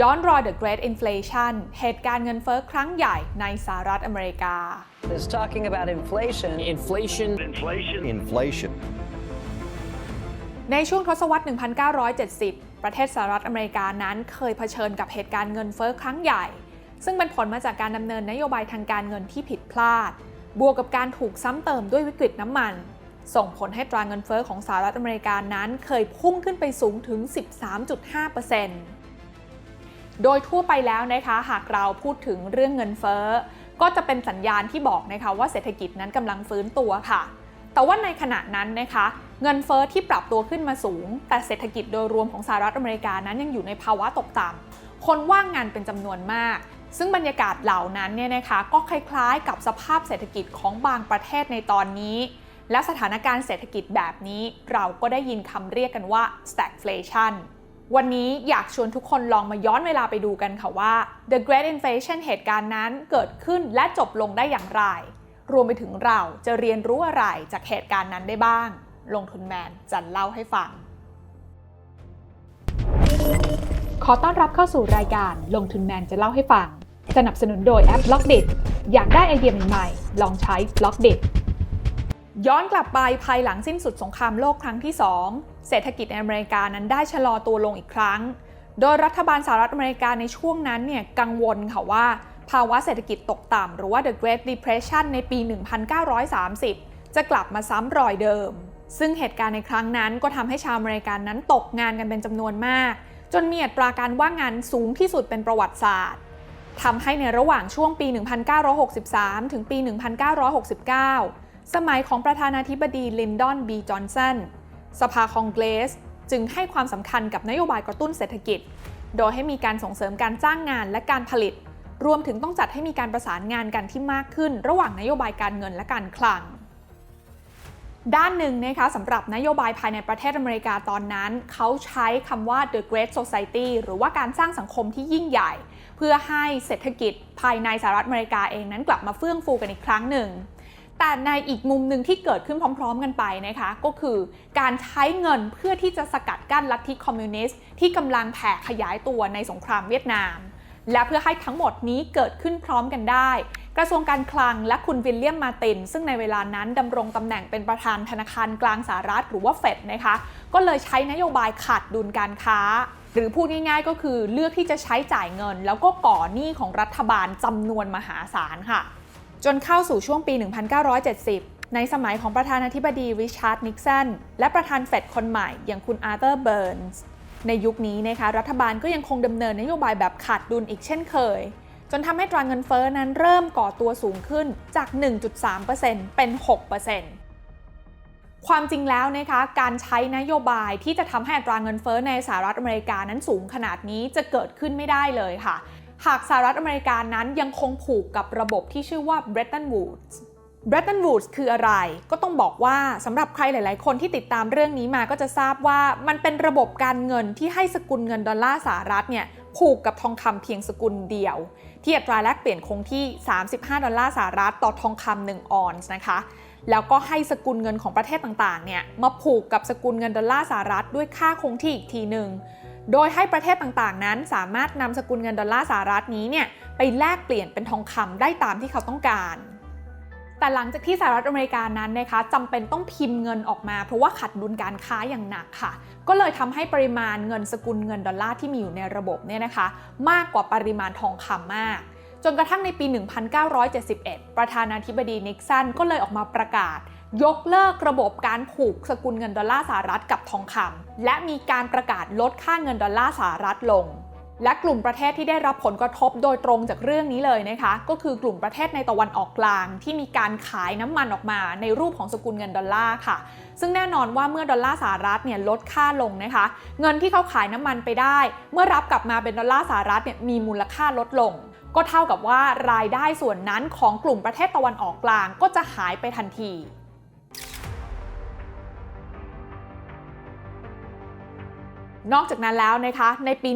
ย้อนรอย The Great Inflation เหตุการณ์เงินเฟ้อครั้งใหญ่ในสหรัฐอเมริกา is talking about inflation. Inflation. Inflation. Inflation. ในช่วงทศวรรษ 1970 ประเทศสหรัฐอเมริกานั้นเคยเผชิญกับเหตุการณ์เงินเฟ้อครั้งใหญ่ ซึ่งเป็นผลมาจากการดำเนินนโยบายทางการเงินที่ผิดพลาด บวกกับการถูกซ้ำเติมด้วยวิกฤตน้ำมัน ส่งผลให้ตราเงินเฟ้อของสหรัฐอเมริกานั้นเคยพุ่งขึ้นไปสูงถึง 13.5% โดยทั่วไปแล้วนะคะหากเราพูดถึงเรื่องเงินเฟ้อ ก็จะเป็นสัญญาณที่บอกนะคะว่าเศรษฐกิจนั้นกำลังฟื้นตัวค่ะ แต่ว่าในขณะนั้นนะคะ เงินเฟ้อที่ปรับตัวขึ้นมาสูง แต่เศรษฐกิจโดยรวมของสหรัฐอเมริกานั้นยังอยู่ในภาวะตกต่ำคนว่างงานเป็นจำนวนมาก ซึ่งบรรยากาศเหล่านั้นเนี่ยนะคะก็คล้ายๆ กับสภาพเศรษฐกิจของบางประเทศในตอนนี้ และสถานการณ์เศรษฐกิจแบบนี้เราก็ได้ยินคำเรียกกันว่า stagflation วันนี้อยากชวนทุกคนลองมาย้อนเวลาไปดูกันค่ะว่า The Great Inflation เหตุการณ์นั้นเกิดขึ้นและจบลงได้อย่างไร รวมไปถึงเราจะเรียนรู้อะไรจากเหตุการณ์นั้นได้บ้าง ลงทุนแมนจะเล่าให้ฟัง ขอต้อนรับเข้าสู่รายการลงทุนแมนจะเล่าให้ฟัง สนับสนุนโดยแอป Blockdit อยากได้ไอเดียใหม่ๆลองใช้ Blockdit ย้อนกลับไปภายหลังสิ้นสุดสงครามโลกครั้งที่ 2 เศรษฐกิจในอเมริกานั้นได้ชะลอตัวลงอีกครั้ง โดยรัฐบาลสหรัฐอเมริกาในช่วงนั้นเนี่ยกังวลค่ะว่า ภาวะเศรษฐกิจตกต่ำหรือว่า the Great Depression ในปี 1930 จะกลับมาซ้ำรอยเดิม ซึ่งเหตุการณ์ในครั้งนั้นก็ทำให้ชาวอเมริกันนั้นตกงานกันเป็นจำนวนมาก จนมีอัตราการว่างงานสูงที่สุดเป็นประวัติศาสตร์ทำให้ในระหว่างช่วงปี 1963 ถึงปี 1969 สมัยของประธานาธิบดีลินดอนบีจอห์นสันสภาคองเกรสจึงให้ความสำคัญกับนโยบายกระตุ้นเศรษฐกิจ โดยให้มีการส่งเสริมการจ้างงานและการผลิต รวมถึงต้องจัดให้มีการประสานงานกันที่มากขึ้น ระหว่างนโยบายการเงินและการคลัง ด้านหนึ่งนะคะสำหรับนโยบายภายในประเทศอเมริกาตอนนั้น เขาใช้คำว่า the Great Society หรือว่าการสร้างสังคมที่ยิ่งใหญ่ เพื่อให้เศรษฐกิจภายในสหรัฐอเมริกาเองนั้นกลับมาเฟื่องฟูกันอีกครั้งหนึ่ง แต่ในอีกมุมหนึ่งที่เกิดขึ้นพร้อม ๆ กันไปนะคะ ก็คือการใช้เงินเพื่อที่จะสกัดกั้นลัทธิคอมมิวนิสต์ที่กำลังแผ่ขยายตัวในสงครามเวียดนาม และเพื่อให้ทั้งหมดนี้เกิดขึ้นพร้อมกันได้ กระทรวงการคลังและคุณวิลเลียมมาติน ซึ่งในเวลานั้นดำรงตำแหน่งเป็นประธานธนาคารกลางสหรัฐหรือว่าเฟดนะคะ ก็เลยใช้นโยบายขาดดุลการค้าหรือพูดง่ายๆก็คือเลือกที่จะใช้จ่ายเงิน แล้วก็ก่อหนี้ของรัฐบาลจำนวนมหาศาลค่ะ จนเข้าสู่ช่วงปี 1970 ในสมัยของประธานาธิบดีริชาร์ดนิกสันและประธานเฟดคนใหม่อย่างคุณอาร์เธอร์เบิร์นส์ในยุคนี้นะคะรัฐบาลก็ยังคงดำเนินนโยบายแบบขาดดุลอีกเช่นเคย จนทำให้ตราเงินเฟ้อนั้นเริ่มก่อตัวสูงขึ้นจาก 1.3%เป็น 6%ความจริงแล้วนะคะการใช้นโยบายที่จะทำให้อัตราเงินเฟ้อในสหรัฐอเมริกานั้นสูงขนาดนี้จะเกิดขึ้นไม่ได้เลยค่ะ หากสหรัฐอเมริกานั้นยังคงผูกกับระบบที่ชื่อว่า Bretton Woods Bretton Woods คืออะไร ก็ต้องบอกว่าสำหรับใครหลาย ๆ คนที่ติดตามเรื่องนี้มาก็จะทราบว่ามันเป็นระบบการเงินที่ให้สกุลเงินดอลลาร์สหรัฐเนี่ยผูกกับทองคำเพียงสกุลเดียว ที่อัตราแลกเปลี่ยนคงที่ 35 ดอลลาร์สหรัฐต่อทองคำ1ออนซ์นะคะแล้วก็ให้สกุลเงินของประเทศต่าง ๆ เนี่ยมาผูกกับสกุลเงินดอลลาร์สหรัฐด้วยค่าคงที่อีกทีหนึ่ง โดยให้ประเทศต่างๆ นั้นสามารถนำสกุลเงินดอลลาร์สหรัฐนี้เนี่ยไปแลกเปลี่ยนเป็นทองคำได้ตามที่เขาต้องการแต่หลังจากที่สหรัฐอเมริกานั้นนะคะจำเป็นต้องพิมพ์เงินออกมา เพราะว่าขัดดุลการค้าอย่างหนักค่ะ ก็เลยทำให้ปริมาณเงินสกุลเงินดอลลาร์ที่มีอยู่ในระบบเนี่ยนะคะ มากกว่าปริมาณทองคำมาก จนกระทั่งในปี 1971 ประธานาธิบดีนิกสันก็เลยออกมาประกาศ ยกเลิกระบบการผูกสกุลเงินดอลลาร์สหรัฐกับทองคำและมีการประกาศลดค่าเงินดอลลาร์สหรัฐลง และกลุ่มประเทศที่ได้รับผลกระทบโดยตรงจากเรื่องนี้เลยนะคะ ก็คือกลุ่มประเทศในตะวันออกกลาง ที่มีการขายน้ำมันออกมาในรูปของสกุลเงินดอลลาร์ค่ะ ซึ่งแน่นอนว่าเมื่อดอลลาร์สหรัฐเนี่ยลดค่าลงนะคะ เงินที่เขาขายน้ำมันไปได้ เมื่อรับกลับมาเป็นดอลลาร์สหรัฐเนี่ยมีมูลค่าลดลงก็เท่ากับว่ารายได้ส่วนนั้นของกลุ่มประเทศตะวันออกกลางก็จะหายไปทันที นอกจากนั้นแล้วนะคะในปี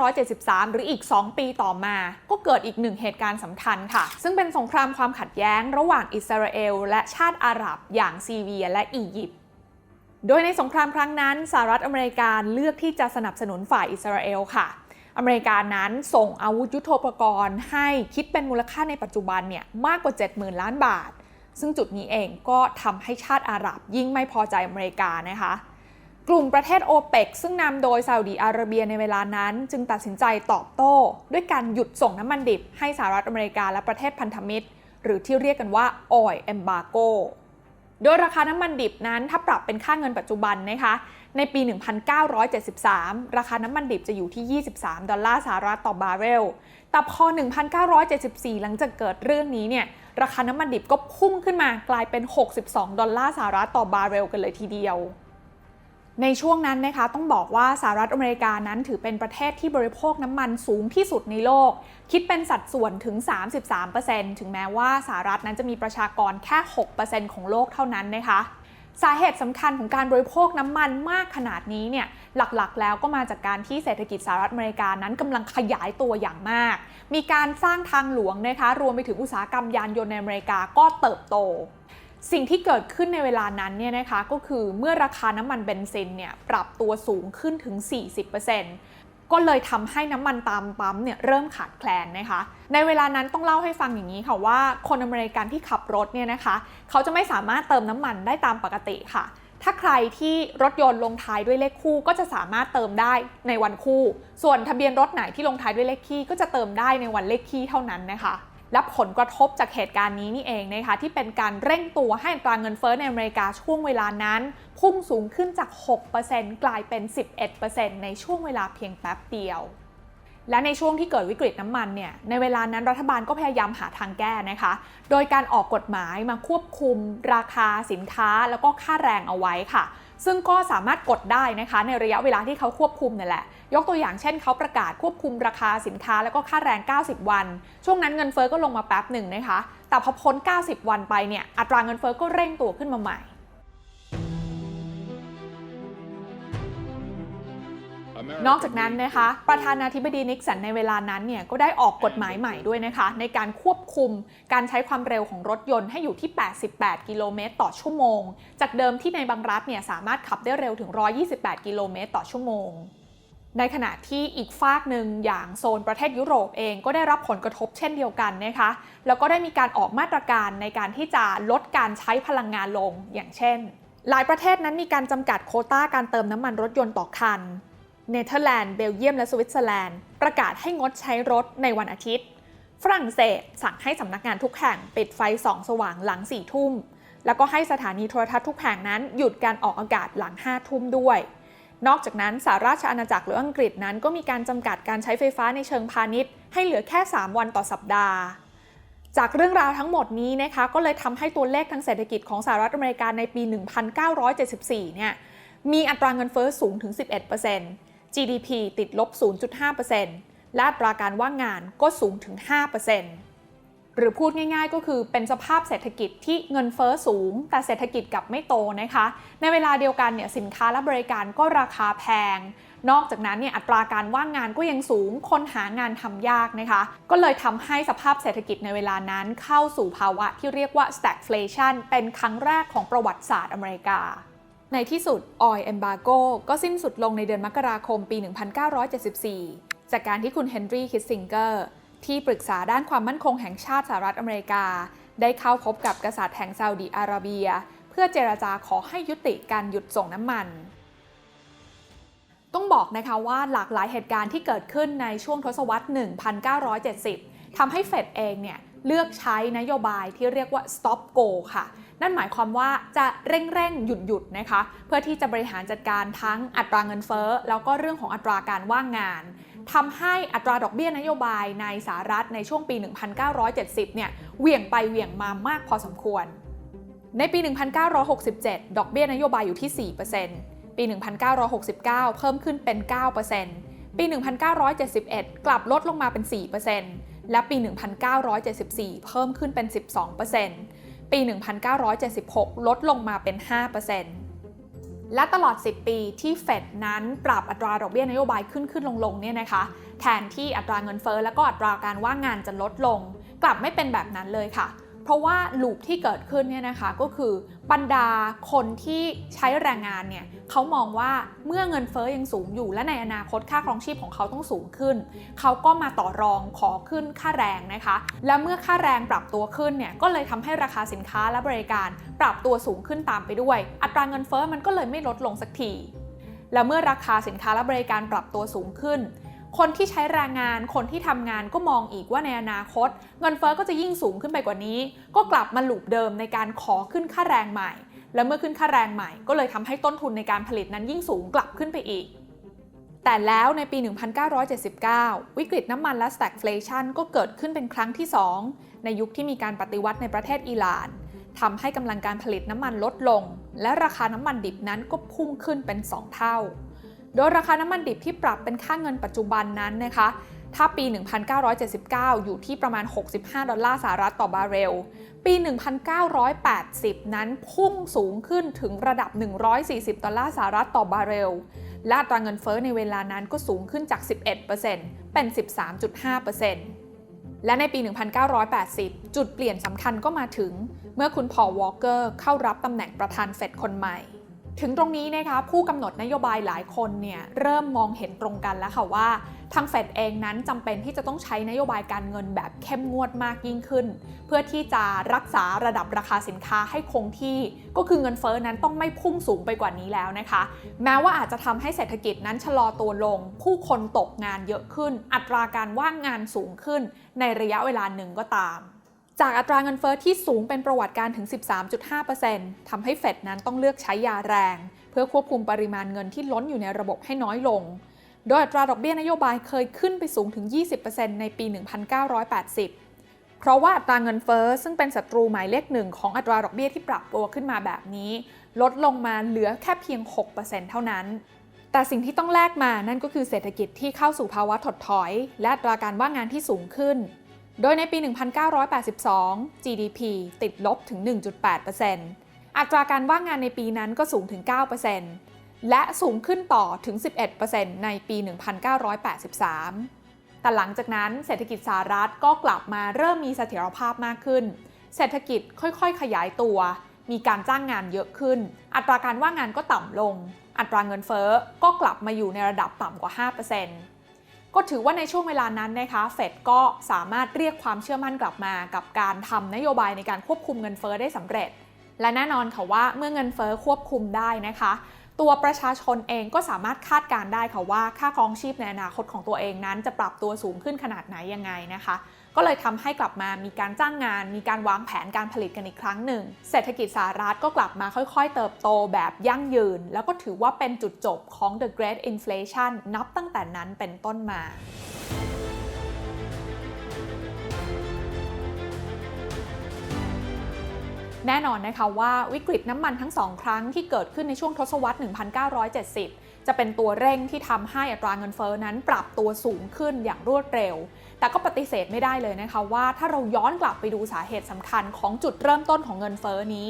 1973 หรืออีก 2 ปีต่อมา ก็เกิดอีกหนึ่งเหตุการณ์สำคัญค่ะ ซึ่งเป็นสงครามความขัดแย้งระหว่างอิสราเอล และชาติอาหรับ อย่างซีเรียและอียิปต์โดยในสงครามครั้งนั้นสหรัฐอเมริกาเลือกที่จะสนับสนุนฝ่ายอิสราเอลค่ะ อเมริกานั้นส่งอาวุธยุโทโธปกรณ์ให้คิดเป็นมูลค่าในปัจจุบันเนี่ยมากกว่า 70,000 ล้านบาท ซึ่งจุดนี้เองก็ทำให้ชาติอาหรับยิ่งไม่พอใจอเมริกานะคะ กลุ่มประเทศโอเปกซึ่งนำโดยซาอุดีอาระเบียในเวลานั้น จึงตัดสินใจตอบโต้ ด้วยการหยุดส่งน้ำมันดิบให้สหรัฐอเมริกาและประเทศพันธมิตร หรือที่เรียกกันว่า oil embargo โดยราคาน้ำมันดิบนั้นถ้าปรับเป็นค่าเงินปัจจุบันนะคะในปี 1973 ราคาน้ำมันดิบจะอยู่ที่ 23 ดอลลาร์สหรัฐต่อบาร์เรล แต่พอ 1974 หลังจากเกิดเรื่องนี้เนี่ยราคาน้ำมันดิบก็พุ่งขึ้นมากลายเป็น 62 ดอลลาร์สหรัฐต่อบาร์เรลกันเลยทีเดียว ในช่วงนั้นนะคะต้องบอกว่าสหรัฐอเมริกานั้นถือเป็นประเทศที่บริโภคน้ำมันสูงที่สุดในโลก คิดเป็นสัดส่วนถึง 33%ถึงแม้ว่าสหรัฐนั้นจะมีประชากรแค่ 6%ของโลกเท่านั้นนะคะสาเหตุสำคัญของการบริโภคน้ำมันมากขนาดนี้เนี่ยหลักๆ แล้วก็มาจากการที่เศรษฐกิจสหรัฐอเมริกานั้นกำลังขยายตัวอย่างมาก มีการสร้างทางหลวงนะคะรวมไปถึงอุตสาหกรรมยานยนต์ในอเมริกาก็เติบโต สิ่งที่เกิดขึ้นในเวลานั้นเนี่ยนะคะก็คือเมื่อราคาน้ำมันเบนซินเนี่ยปรับตัวสูงขึ้นถึง 40%ก็เลยทำให้น้ำมันตามปั๊มเนี่ยเริ่มขาดแคลนนะคะ ในเวลานั้นต้องเล่าให้ฟังอย่างนี้ค่ะว่าคนอเมริกันที่ขับรถเนี่ยนะคะ เขาจะไม่สามารถเติมน้ำมันได้ตามปกติค่ะ ถ้าใครที่รถยนต์ลงท้ายด้วยเลขคู่ ก็จะสามารถเติมได้ในวันคู่ ส่วนทะเบียนรถไหนที่ลงท้ายด้วยเลขคี่ก็จะเติมได้ในวันเลขคี่เท่านั้นนะคะ และผลกระทบจากเหตุการณ์นี้นี่เองนะคะที่เป็นการเร่งตัวให้อัตราเงินเฟ้อในอเมริกาช่วงเวลานั้น พุ่งสูงขึ้นจาก 6%กลายเป็น 11%ในช่วงเวลาเพียงแป๊บเดียว และในช่วงที่เกิดวิกฤตน้ำมันเนี่ยในเวลานั้นรัฐบาลก็พยายามหาทางแก้นะคะ โดยการออกกฎหมายมาควบคุมราคาสินค้าแล้วก็ค่าแรงเอาไว้ค่ะ ซึ่งก็สามารถกดได้นะคะในระยะเวลาที่เขาควบคุมนี่แหละ ยกตัวอย่างเช่นเขาประกาศควบคุมราคาสินค้าแล้วก็ค่าแรง 90 วัน ช่วงนั้นเงินเฟ้อก็ลงมาแป๊บหนึ่งนะคะ แต่พอพ้น 90 วันไปเนี่ยอัตราเงินเฟ้อก็เร่งตัวขึ้นมาใหม่ นอกจากนั้นนะคะ ประธานาธิบดีนิกสันในเวลานั้นเนี่ยก็ได้ออกกฎหมายใหม่ด้วยนะคะ ในการควบคุมการใช้ความเร็วของรถยนต์ให้อยู่ที่ 88 กิโลเมตรต่อชั่วโมง จากเดิมที่ในบางรัฐเนี่ยสามารถขับได้เร็วถึง 128 กิโลเมตรต่อชั่วโมงในขณะที่อีกฝากหนึ่งอย่างโซนประเทศยุโรปเองก็ได้รับผลกระทบเช่นเดียวกันนะคะ แล้วก็ได้มีการออกมาตรการในการที่จะลดการใช้พลังงานลงอย่างเช่น หลายประเทศนั้นมีการจำกัดโคต้าการเติมน้ำมันรถยนต์ต่อคัน เนเธอร์แลนด์ เบลเยียม และสวิตเซอร์แลนด์ ประกาศให้งดใช้รถในวันอาทิตย์ ฝรั่งเศสสั่งให้สำนักงานทุกแห่งปิดไฟส่องสว่างหลัง4ทุ่ม แล้วก็ให้สถานีโทรทัศน์ทุกแห่งนั้นหยุดการออกอากาศหลัง5ทุ่มด้วย นอกจากนั้นสหราชอาณาจักรหรืออังกฤษนั้นก็มีการจำกัดการใช้ไฟฟ้าในเชิงพาณิชย์ ให้เหลือแค่ 3 วันต่อสัปดาห์จากเรื่องราวทั้งหมดนี้นะคะก็เลยทำให้ตัวเลขทางเศรษฐกิจของสหรัฐอเมริกาในปี 1974 เนี่ยมีอัตราเงินเฟ้อสูงถึง 11% GDP ติดลบ 0.5%และอัตราการว่างงานก็สูงถึง 5%หรือพูดง่ายๆ ก็คือเป็นสภาพเศรษฐกิจที่เงินเฟ้อสูง แต่เศรษฐกิจกลับไม่โตนะคะ ในเวลาเดียวกันเนี่ยสินค้าและบริการก็ราคาแพง นอกจากนั้นเนี่ยอัตราการว่างงานก็ยังสูง คนหางานทำยากนะคะ ก็เลยทำให้สภาพเศรษฐกิจในเวลานั้นเข้าสู่ภาวะที่เรียกว่า stagflation เป็นครั้งแรกของประวัติศาสตร์อเมริกา ในที่สุด Oil Embargo ก็สิ้นสุดลงในเดือนมกราคมปี 1974 จากการที่คุณเฮนรี่คิสซิงเกอร์ที่ปรึกษาด้านความมั่นคงแห่งชาติสหรัฐอเมริกา ได้เข้าพบกับกษัตริย์แห่งซาอุดีอาระเบีย เพื่อเจรจาขอให้ยุติการหยุดส่งน้ำมัน ต้องบอกนะคะว่าหลากหลายเหตุการณ์ที่เกิดขึ้นในช่วงทศวรรษ 1970ทำให้เฟดเองเนี่ยเลือกใช้นโยบายที่เรียกว่า stop go ค่ะ นั่นหมายความว่าจะเร่งเร่งหยุดหยุดนะคะ เพื่อที่จะบริหารจัดการทั้งอัตราเงินเฟ้อ แล้วก็เรื่องของอัตราการว่างงานทำให้อัตราดอกเบี้ยนโยบายในสหรัฐในช่วงปี 1970 เนี่ยเหวี่ยงไปเหวี่ยงมามากพอสมควร ในปี 1967 ดอกเบี้ยนโยบายอยู่ที่ 4%ปี 1969 เพิ่มขึ้นเป็น 9%ปี 1971 กลับลดลงมาเป็น 4%และปี 1974 เพิ่มขึ้นเป็น 12% ปี 1976 ลดลงมาเป็น 5%และตลอด 10 ปีที่เฟดนั้นปรับอัตราดอกเบี้ยนโยบายขึ้นขึ้นลงลงเนี่ยนะคะ แทนที่อัตราเงินเฟ้อและก็อัตราการว่างงานจะลดลง กลับไม่เป็นแบบนั้นเลยค่ะ เพราะว่าลูปที่เกิดขึ้นเนี่ยนะคะก็คือบรรดาคนที่ใช้แรงงานเนี่ยเขามองว่าเมื่อเงินเฟ้อยังสูงอยู่ และในอนาคตค่าครองชีพของเขาต้องสูงขึ้น เขาก็มาต่อรองขอขึ้นค่าแรงนะคะ และเมื่อค่าแรงปรับตัวขึ้นเนี่ยก็เลยทำให้ราคาสินค้าและบริการปรับตัวสูงขึ้นตามไปด้วย อัตราเงินเฟ้อมันก็เลยไม่ลดลงสักทีและเมื่อราคาสินค้าและบริการปรับตัวสูงขึ้น คนที่ใช้แรงงานคนที่ทำงานก็มองอีกว่าในอนาคต เงินเฟ้อก็จะยิ่งสูงขึ้นไปกว่านี้ ก็กลับมาหลูปเดิมในการขอขึ้นค่าแรงใหม่ และเมื่อขึ้นค่าแรงใหม่ ก็เลยทำให้ต้นทุนในการผลิตนั้นยิ่งสูงกลับขึ้นไปอีก แต่แล้วในปี 1979 วิกฤตน้ำมันและ stagflation ก็เกิดขึ้นเป็นครั้งที่ 2 ในยุคที่มีการปฏิวัติในประเทศอิหร่านทำให้กำลังการผลิตน้ำมันลดลง และราคาน้ำมันดิบนั้นก็พุ่งขึ้นเป็น 2 เท่า โดยราคาน้ำมันดิบที่ปรับเป็นค่าเงินปัจจุบันนั้นนะคะ ถ้าปี 1979 อยู่ที่ประมาณ 65 ดอลลาร์สหรัฐต่อบาร์เรล ปี 1980 นั้นพุ่งสูงขึ้นถึงระดับ 140 ดอลลาร์สหรัฐต่อบาร์เรล และอัตราเงินเฟ้อในเวลานั้นก็สูงขึ้นจาก 11%เป็น 13.5%และในปี 1980 จุดเปลี่ยนสำคัญก็มาถึง เมื่อคุณพอวอลเกอร์เข้ารับตำแหน่งประธานเฟดคนใหม่ ถึงตรงนี้นะคะผู้กำหนดนโยบายหลายคนเนี่ยเริ่มมองเห็นตรงกันแล้วค่ะว่า ทางเฟดเองนั้นจำเป็นที่จะต้องใช้นโยบายการเงินแบบเข้มงวดมากยิ่งขึ้น เพื่อที่จะรักษาระดับราคาสินค้าให้คงที่ ก็คือเงินเฟ้อนั้นต้องไม่พุ่งสูงไปกว่านี้แล้วนะคะ แม้ว่าอาจจะทำให้เศรษฐกิจนั้นชะลอตัวลง ผู้คนตกงานเยอะขึ้น อัตราการว่างงานสูงขึ้น ในระยะเวลาหนึ่งก็ตาม จากอัตราเงินเฟ้อที่สูงเป็นประวัติการถึง 13.5%ทำให้เฟดนั้นต้องเลือกใช้ยาแรง เพื่อควบคุมปริมาณเงินที่ล้นอยู่ในระบบให้น้อยลง โดยอัตราดอกเบี้ยนโยบายเคยขึ้นไปสูงถึง 20%ในปี 1980 เพราะว่าอัตราเงินเฟ้อซึ่งเป็นศัตรูหมายเลขหนึ่งของอัตราดอกเบี้ยที่ปรับตัวขึ้นมาแบบนี้ ลดลงมาเหลือแค่เพียง 6%เท่านั้นแต่สิ่งที่ต้องแลกมานั่นก็คือเศรษฐกิจที่เข้าสู่ภาวะถดถอย และอัตราการว่างงานที่สูงขึ้น โดยในปี 1982 GDP ติดลบถึง 1.8%อัตราการว่างงานในปีนั้นก็สูงถึง 9%และสูงขึ้นต่อถึง 11%ในปี 1983 แต่หลังจากนั้นเศรษฐกิจสหรัฐก็กลับมาเริ่มมีเสถียรภาพมากขึ้น เศรษฐกิจค่อยๆ ขยายตัว มีการจ้างงานเยอะขึ้น อัตราการว่างงานก็ต่ำลง อัตราเงินเฟ้อก็กลับมาอยู่ในระดับต่ำกว่า 5% ก็ถือว่าในช่วงเวลานั้นนะคะเฟดก็สามารถเรียกความเชื่อมั่นกลับมากับการทำนโยบายในการควบคุมเงินเฟ้อได้สำเร็จ และแน่นอนค่ะว่าเมื่อเงินเฟ้อควบคุมได้นะคะ ตัวประชาชนเองก็สามารถคาดการได้ค่ะว่าค่าครองชีพในอนาคตของตัวเองนั้นจะปรับตัวสูงขึ้นขนาดไหนยังไงนะคะ ก็เลยทำให้กลับมามีการจ้างงาน มีการวางแผนการผลิตกันอีกครั้งหนึ่ง เศรษฐกิจสหรัฐก็กลับมาค่อยๆ เติบโตแบบยั่งยืน แล้วก็ถือว่าเป็นจุดจบของ The Great Inflation นับตั้งแต่นั้นเป็นต้นมาแน่นอนนะคะว่าวิกฤตน้ำมันทั้งสองครั้งที่เกิดขึ้นในช่วงทศวรรษ 1970 จะเป็นตัวเร่งที่ทำให้อัตราเงินเฟ้อนั้นปรับตัวสูงขึ้นอย่างรวดเร็ว แต่ก็ปฏิเสธไม่ได้เลยนะคะว่าถ้าเราย้อนกลับไปดูสาเหตุสำคัญของจุดเริ่มต้นของเงินเฟ้อนี้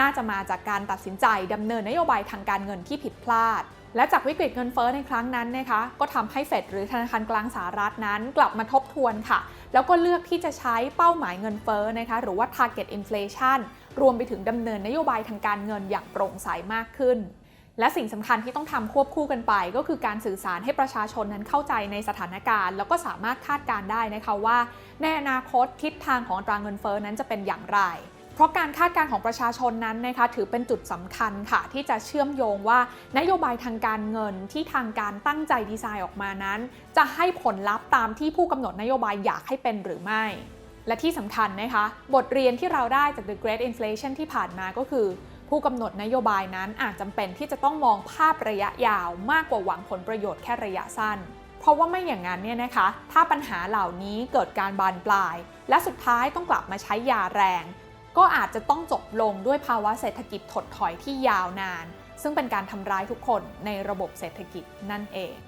น่าจะมาจากการตัดสินใจดำเนินนโยบายทางการเงินที่ผิดพลาดและจากวิกฤตเงินเฟ้อในครั้งนั้นนะคะก็ทำให้เฟดหรือธนาคารกลางสหรัฐนั้นกลับมาทบทวนค่ะ แล้วก็เลือกที่จะใช้เป้าหมายเงินเฟ้อนะคะหรือว่า target inflation รวมไปถึงดำเนินนโยบายทางการเงินอย่างโปร่งใสมากขึ้น และสิ่งสำคัญที่ต้องทำควบคู่กันไป ก็คือการสื่อสารให้ประชาชนนั้นเข้าใจในสถานการณ์ แล้วก็สามารถคาดการได้นะคะว่า ในอนาคตทิศทางของอัตราเงินเฟ้อนั้นจะเป็นอย่างไรเพราะการคาดการณ์ของประชาชนนั้นนะคะถือเป็นจุดสำคัญค่ะ ที่จะเชื่อมโยงว่านโยบายทางการเงินที่ทางการตั้งใจดีไซน์ออกมานั้น จะให้ผลลัพธ์ตามที่ผู้กำหนดนโยบายอยากให้เป็นหรือไม่ และที่สำคัญนะคะ บทเรียนที่เราได้จาก The Great Inflation ที่ผ่านมาก็คือ ผู้กำหนดนโยบายนั้นอาจจำเป็นที่จะต้องมองภาพระยะยาวมากกว่าหวังผลประโยชน์แค่ระยะสั้น เพราะว่าไม่อย่างนั้นเนี่ยนะคะ ถ้าปัญหาเหล่านี้เกิดการบานปลาย และสุดท้ายต้องกลับมาใช้ยาแรง ก็อาจจะต้องจบลงด้วยภาวะเศรษฐกิจถดถอยที่ยาวนาน ซึ่งเป็นการทำร้ายทุกคนในระบบเศรษฐกิจนั่นเอง